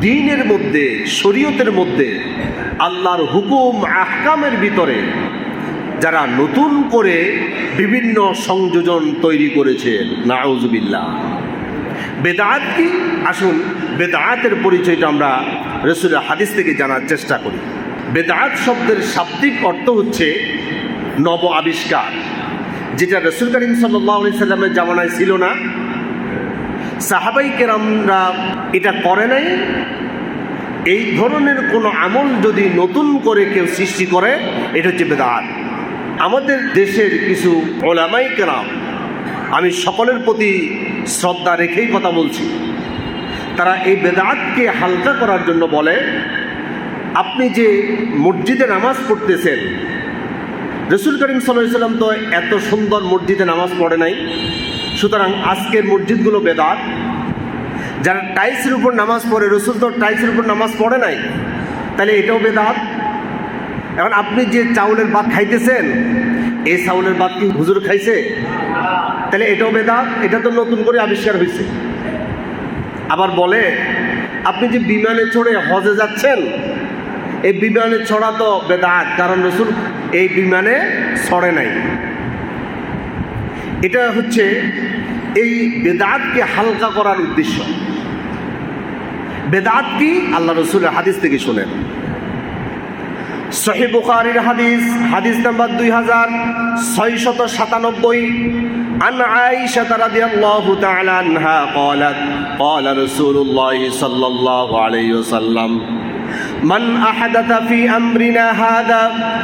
দিনের মধ্যে, শরীয়তের মধ্যে, আল্লাহর হুকুম, আহকামের ভিতরে যারা নতুন করে বিভিন্ন সংযোজন তৈরি করেছে, নাউজুবিল্লাহ। বেদাত কি? আসুন, বেদাতের পরিচয়টা আমরা রসুলের হাদিস থেকে জানার চেষ্টা করি। বেদাত শব্দের শাব্দিক অর্থ হচ্ছে নব আবিষ্কার, যেটা রসুল করিম সাল্লাহ সাল্লামের জামানায় ছিল না। সাহাবাই কেরামরা এটা করে নাই। এই ধরনের কোনো আমল যদি নতুন করে কেউ সৃষ্টি করে, এটা হচ্ছে বেদাত। আমাদের দেশের কিছু ওলামাই কেরাম, আমি সকলের প্রতি শ্রদ্ধা রেখেই কথা বলছি। তারা এই বেদাতকে হালকা করার জন্য বলে, আপনি যে মসজিদে নামাজ পড়তেছেন, রসুল করিম সাল্লাম তো এত সুন্দর মসজিদে নামাজ পড়ে নাই। সুতরাং আজকের মসজিদগুলো বেদাত। যারা টাইলসের উপর নামাজ পড়ে, রসুল তো টাইলসের উপর নামাজ পড়ে নাই, তাহলে এটাও বেদাত। এখন আপনি যে চাউলের ভাত খাইতেছেন, এই চাউলের ভাত কি হুজুর খাইছে? তাহলে এটাও বেদাত, এটা তো নতুন করে আবিষ্কার হয়েছে আবার বলে, আপনি যে বিমানে চড়ে হজে যাচ্ছেন, এই বিমানে চড়া তো বেদাত, কারণ রসুল এই বিমানে চড়ে নাই। এটা হচ্ছে এই বেদাতকে হালকা করার উদ্দেশ্য বেদাত কি আল্লাহ রসুলের হাদিস থেকে শোনেন সহি বুখারির হাদিস হাদিস নাম্বার দুই হাজার ছয়শত সাতানব্বই عن عائشة رضي الله تعالى عنها قالت قال رسول الله صلى الله عليه وسلم من أحدث في أمرنا هذا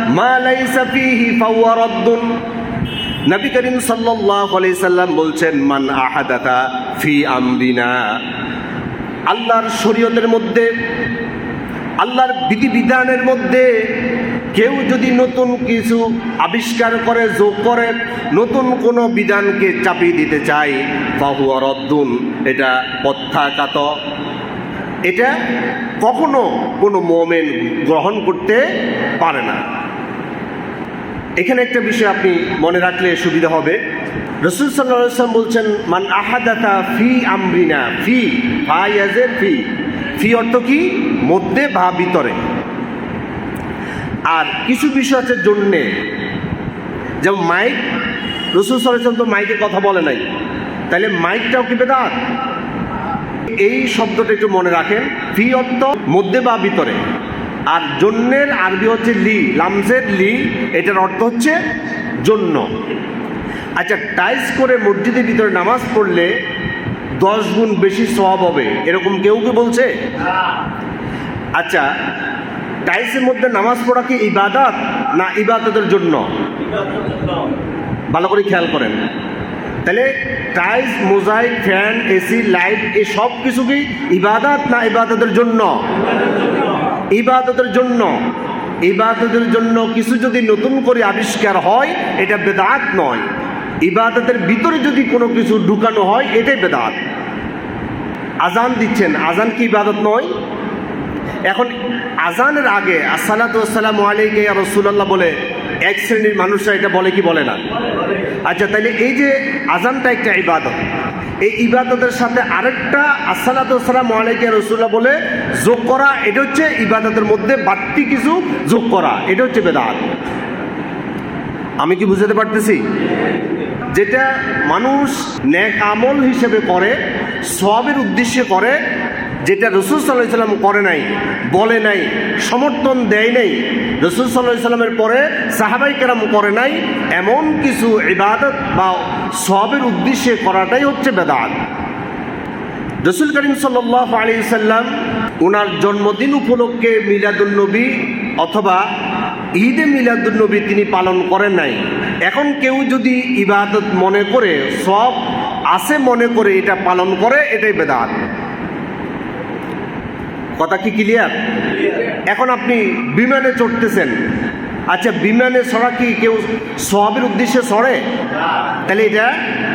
ما ليس فيه فهو رد নবী করিম সাল্লাম বলছেন, মান আহাদাতা ফি আমরিনা। আল্লাহর শরীয়তের মধ্যে, আল্লাহর বিধিবিধানের মধ্যে কেউ যদি নতুন কিছু আবিষ্কার করে, যোগ করে, নতুন কোনো বিধানকে চাপিয়ে দিতে চায় বাহুয়া রদ্দুন, এটা প্রত্যাঘাত। এটা কখনো কোনো মোমেন গ্রহণ করতে পারে না। এখানে একটা বিষয় আপনি মনে রাখলে সুবিধা হবে। রসুল সাল্লাম বলছেন, মান আহাদাতা ফি আমরিনা ফি ফাইয়াজের ফি। ফি অর্থ কি? মধ্যে বা ভিতরে। আর কিছু বিষয় আছে জন্যে। যেমন মাইক, রসুল সাল্লাম তো মাইকে কথা বলে নাই। তাহলে মাইকটাও কি বেদাত? এই শব্দটা একটু মনে রাখেন। ফি অর্থ মধ্যে বা ভিতরে। আর জন্যের আরবি হচ্ছে লি, লামজের লি, এটার অর্থ হচ্ছে জন্য। আচ্ছা টাইস করে মসজিদের ভিতরে নামাজ পড়লে দশ গুণ বেশি সব হবে, এরকম কেউ কি বলছে? আচ্ছা টাইসের মধ্যে নামাজ পড়া কি ইবাদত না ইবাদতের জন্য? ভালো করে খেয়াল করেন। তাহলে tiles mosaic, fan, AC, light এই সব কিছু কি ইবাদত না ইবাদতের জন্য? ইবাদতের জন্য ইবাদতের জন্য কিছু যদি নতুন করে আবিষ্কার হয়, এটা বেদাত নয়। ইবাদতের ভিতরে যদি কোনো কিছু ঢুকানো হয়, এটাই বেদাত। আজান দিচ্ছেন, আজান কি ইবাদত নয়? এখন আজানের আগে আসসালাতাম আলাইকে রসুল্লাহ বলে, এক শ্রেণির মানুষরা এটা বলে কি বলে না? আচ্ছা তাইলে এই যে আজানটা একটা ইবাদত। এই ইবাদতের সাথে আরেকটা আসসালাতাম আলাইকে রসুল্লাহ বলে যোগ করা, এটা হচ্ছে ইবাদতের মধ্যে বাড়তি কিছু যোগ করা, এটা হচ্ছে বেদাত। আমি কি বুঝাতে পারতেছি? যেটা মানুষ ন্যাক আমল হিসেবে করে সবের উদ্দেশ্যে করে, যেটা রসুল সাল্লাহ সাল্লাম করে নাই, বলে নাই, সমর্থন দেয় নাই, রসুল সাল্লাহ সাল্লামের পরে সাহাবাই কেরাম করে নাই, এমন কিছু ইবাদত বা সবের উদ্দেশ্যে করাটাই হচ্ছে বেদাত। রসুল করিম সাল্লাহ আলী সাল্লাম ওনার জন্মদিন উপলক্ষে মিলাদুলনবী অথবা ঈদে মিলাদুলনবী তিনি পালন করেন নাই। এখন কেউ যদি ইবাদত মনে করে সব আছে মনে করে এটা পালন করে এটাই বেদাত। কথা কি ক্লিয়ার এখন আপনি বিমানে চড়তেছেন আচ্ছা বিমানে ছড়া কি? কেউ সোয়াবের উদ্দেশ্যে সরে? তাহলে এটা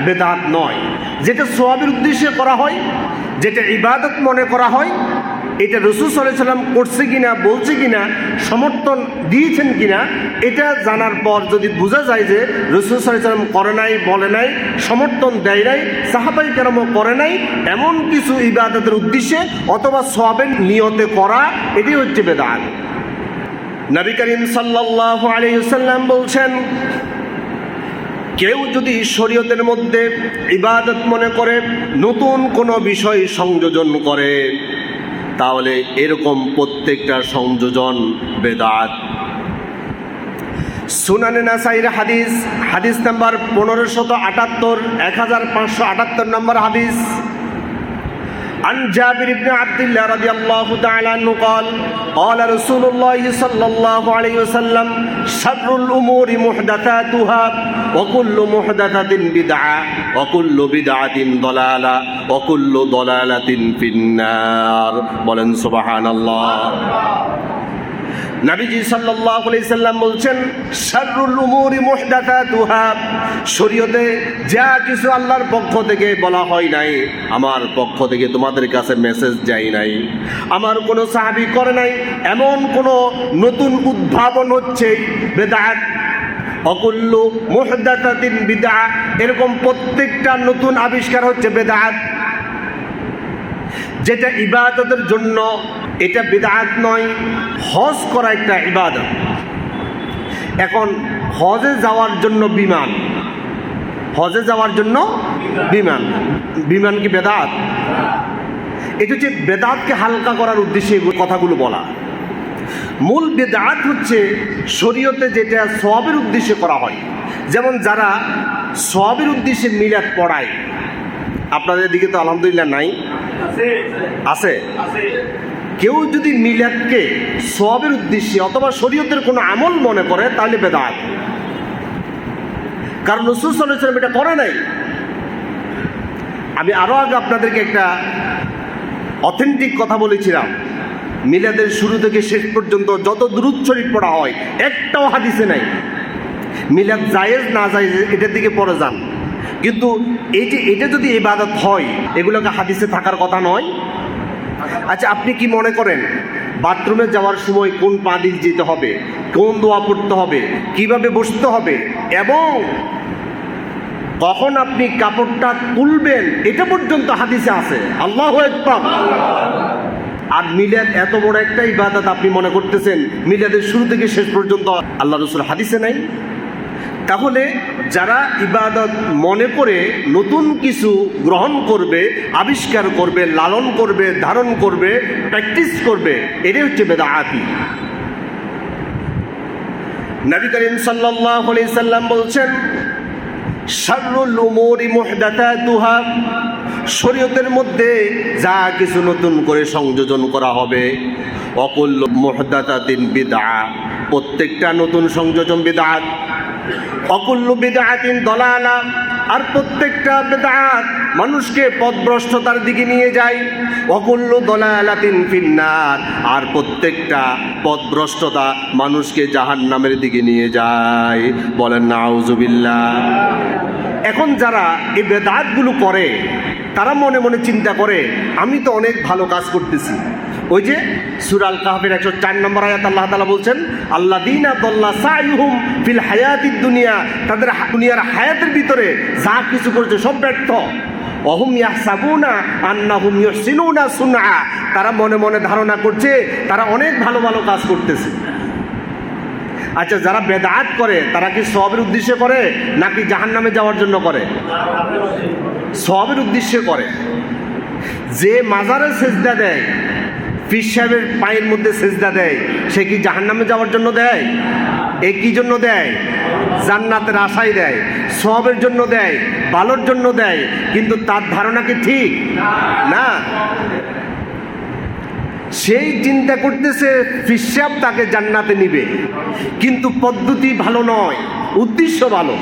বেদাত নয়। যেটা সোয়াবের উদ্দেশ্যে করা হয়, যেটা ইবাদত মনে করা হয়, এটা রসুল সাল্লাম করছে কিনা, বলছে কিনা, সমর্থন দিয়েছেন কিনা, এটা জানার পর যদি বোঝা যায় যে রসুল সাল্লাম করে নাই, বলে নাই, সমর্থন দেয় নাই, সাহাবাই কেরমও করে নাই, এমন কিছু ইবাদতের উদ্দেশ্যে অথবা সবের নিয়তে করা এটি হচ্ছে বেদাত। নবী করিম সাল্লাহ আলাইসাল্লাম বলছেন, কেউ যদি শরীয়তের মধ্যে ইবাদত মনে করে, নতুন কোনো বিষয় সংযোজন করে, তাহলে এরকম প্রত্যেকটা সংযোজন বেদাত। সুনানে নাসাইর হাদিস হাদিস নাম্বার পনেরোশত আটাত্তর, এক হাজার পাঁচশো আটাত্তর নম্বর হাদিস। عن جابر بن عبد الله رضي الله تعالى عنه قال قال رسول الله صلى الله عليه وسلم شر الأمور محدثاتها وكل محدثة بدعة وكل بدعة ضلالة وكل ضلالة في النار بلن سبحان الله নাবিজি আলাইহি সাল্লাম বলছেন, শাররুল উমুরি মুহদাথাতুহা শরীয়তে যা কিছু আল্লাহর পক্ষ থেকে বলা হয় নাই, আমার পক্ষ থেকে তোমাদের কাছে মেসেজ যায় নাই। আমার কোনো সাহাবী করে নাই, এমন কোনো নতুন উদ্ভাবন হচ্ছে বেদাত। অকুল্ল মুহদাতাতিন বিদা এরকম প্রত্যেকটা নতুন আবিষ্কার হচ্ছে বেদাত। যেটা ইবাদতের জন্য এটা বিদাত নয় হজ করা একটা ইবাদত। এখন হজে যাওয়ার জন্য বিমান। হজে যাওয়ার জন্য বিমান। বিমান কি বেদাত? এটা হচ্ছে বেদাতকে হালকা করার উদ্দেশ্যে কথাগুলো বলা। মূল বেদাত হচ্ছে শরীয়তে যেটা সবের উদ্দেশ্যে করা হয়। যেমন যারা সবের উদ্দেশ্যে মিলাদ পড়ায়। আপনাদের দিকে তো আলহামদুলিল্লাহ নাই। আছে। কেউ যদি মিলাদকে সবের উদ্দেশ্যে অথবা শরীয়তের কোনো আমল মনে করে, তাহলে বেদাত। কারণ রসুল সাল্লাম এটা করে নাই। আমি আরও আগে আপনাদেরকে একটা অথেন্টিক কথা বলেছিলাম। মিলাদের শুরু থেকে শেষ পর্যন্ত যত দূরত শরীফ পড়া হয়, একটাও হাদিসে নাই। মিলাদ জায়েজ না জায়েজ, এটার দিকে পরে যান। কিন্তু এই যে, এটা যদি ইবাদত হয়, এগুলোকে হাদিসে থাকার কথা নয় আচ্ছা আপনি কি মনে করেন বাথরুমে যাওয়ার সময় কোন পা দিয়ে যেতে হবে? কোন দোয়া পড়তে হবে? কীভাবে বসতে হবে? এবং কখন আপনি কাপড়টা তুলবেন? এটা পর্যন্ত হাদিসে আছে। আল্লাহ আর মিলাদ এত বড় একটা ইবাদত আপনি মনে করতেছেন, মিলাদের শুরু থেকে শেষ পর্যন্ত আল্লাহ রসুল হাদিসে নাই? তাহলে যারা ইবাদত মনে করে নতুন কিছু গ্রহণ করবে, আবিষ্কার করবে, লালন করবে, ধারণ করবে, প্র্যাকটিস করবে, এটাই হচ্ছে বেদাআতি। নবী করিম সাল্লাম বলছেন মুহদাতাতুহা শরীয়তের মধ্যে যা কিছু নতুন করে সংযোজন করা হবে অকুল মুহদাতাতিন বিদআ, প্রত্যেকটা নতুন সংযোজন বিদআত। অকুল্লু বিদআতিন দলালা, আর প্রত্যেকটা বেদাত মানুষকে পথভ্রষ্টতার দিকে নিয়ে যায়। অকুল্ল দলালাতিন ফিন্নার, আর প্রত্যেকটা পথভ্রষ্টতা মানুষকে জাহান নামের দিকে নিয়ে যায়। বলেন, নাউজুবিল্লাহ। এখন যারা এই বেদাতগুলো করে, তারা মনে মনে চিন্তা করে, আমি তো অনেক ভালো কাজ করতেছি। ওই যে সুরাল কাহাফের একশো চার নম্বর আয়াত আল্লাহ তালা বলছেন আল্লাহ দিনা দল্লা সাইহুম ফিল হায়াতির দুনিয়া তাদের দুনিয়ার হায়াতের ভিতরে যা কিছু করছে সব ব্যর্থ। অহুম ইয়াহসাবুনা আন্নাহুম ইহসিনুনা সুনআ। তারা মনে মনে ধারণা করছে, তারা অনেক ভালো ভালো কাজ করতেছে। আচ্ছা যারা বেদাত করে, তারা কি সবের উদ্দেশ্যে করে, নাকি জাহান্নামে যাওয়ার জন্য করে? সবের উদ্দেশ্যে করে। যে মাজারে সেজদা দেয় পীর সাহেবের পায়ের মধ্যে সেজদা দেয়। সে কি জাহান্নামে যাওয়ার জন্য দেয়? এ কি জন্য দেয়? জান্নাতের আশাই দেয় সবের জন্য দেয়, ভালোর জন্য দেয়, কিন্তু তার ধারণা কি ঠিক? না। সেই চিন্তা করতেছে ফিসাব তাকে জান্নাতে নিবে। কিন্তু পদ্ধতি ভালো নয়, উদ্দেশ্য ভালো।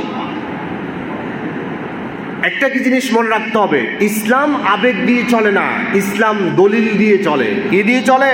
একটা কি জিনিস মনে রাখতে হবে? ইসলাম আবেগ দিয়ে চলে না, ইসলাম দলিল দিয়ে চলে। কি দিয়ে চলে?